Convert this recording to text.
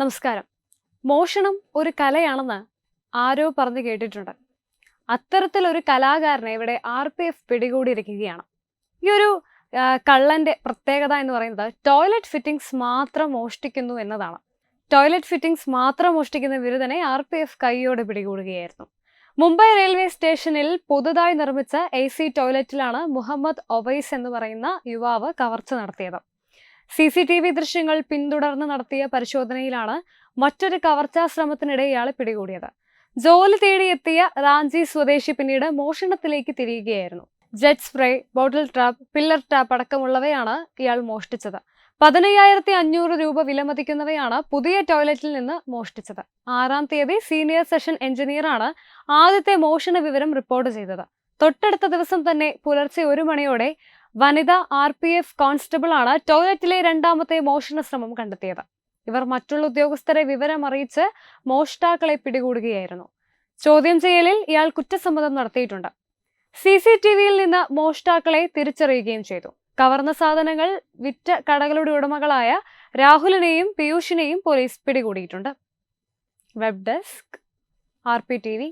നമസ്കാരം. മോഷണം ഒരു കലയാണെന്ന് ആരോ പറഞ്ഞു കേട്ടിട്ടുണ്ട്. അത്തരത്തിലൊരു കലാകാരനെ ഇവിടെ ആർ പി എഫ് പിടികൂടിയിരിക്കുകയാണ്. ഈ ഒരു കള്ളന്റെ പ്രത്യേകത എന്ന് പറയുന്നത് ടോയ്ലറ്റ് ഫിറ്റിംഗ്സ് മാത്രം മോഷ്ടിക്കുന്നു എന്നതാണ്. ടോയ്ലറ്റ് ഫിറ്റിംഗ്സ് മാത്രം മോഷ്ടിക്കുന്ന ബിരുദനെ ആർ പി എഫ് കൈയോടെ പിടികൂടുകയായിരുന്നു. മുംബൈ റെയിൽവേ സ്റ്റേഷനിൽ പുതുതായി നിർമ്മിച്ച എ സി ടോയ്ലറ്റിലാണ് മുഹമ്മദ് ഒവൈസ് എന്ന് പറയുന്ന യുവാവ് കവർച്ച നടത്തിയത്. സി സി ടി വി ദൃശ്യങ്ങൾ പിന്തുടർന്ന് നടത്തിയ പരിശോധനയിലാണ് മറ്റൊരു കവർച്ചാ ശ്രമത്തിനിടെ ഇയാളെ പിടികൂടിയത്. ജോലി തേടിയെത്തിയ റാഞ്ചി സ്വദേശി പിന്നീട് മോഷണത്തിലേക്ക് തിരിയുകയായിരുന്നു. Jet spray bottle trap pillar trap അടക്കമുള്ളവയാണ് ഇയാൾ മോഷ്ടിച്ചത്. പതിനയ്യായിരത്തി അഞ്ഞൂറ് രൂപ വിലമതിക്കുന്നവയാണ് പുതിയ ടോയ്ലറ്റിൽ നിന്ന് മോഷ്ടിച്ചത്. ആറാം തീയതി സീനിയർ സെഷൻ എഞ്ചിനീയറാണ് ആദ്യത്തെ മോഷണ വിവരം റിപ്പോർട്ട് ചെയ്തത്. തൊട്ടടുത്ത ദിവസം തന്നെ പുലർച്ചെ ഒരു മണിയോടെ വനിത ആർ പി എഫ് കോൺസ്റ്റബിൾ ആണ് ടോയ്ലറ്റിലെ രണ്ടാമത്തെ മോഷണ ശ്രമം കണ്ടെത്തിയത്. ഇവർ മറ്റുള്ള ഉദ്യോഗസ്ഥരെ വിവരം അറിയിച്ച് മോഷ്ടാക്കളെ പിടികൂടുകയായിരുന്നു. ചോദ്യം ചെയ്യലിൽ ഇയാൾ കുറ്റസമ്മതം നടത്തിയിട്ടുണ്ട്. സി സി ടി വിയിൽ നിന്ന് മോഷ്ടാക്കളെ തിരിച്ചറിയുകയും ചെയ്തു. കവർന്ന സാധനങ്ങൾ വിറ്റ കടകളുടെ ഉടമകളായ രാഹുലിനെയും പീയൂഷിനെയും police പിടികൂടിയിട്ടുണ്ട്. Web desk R P T V.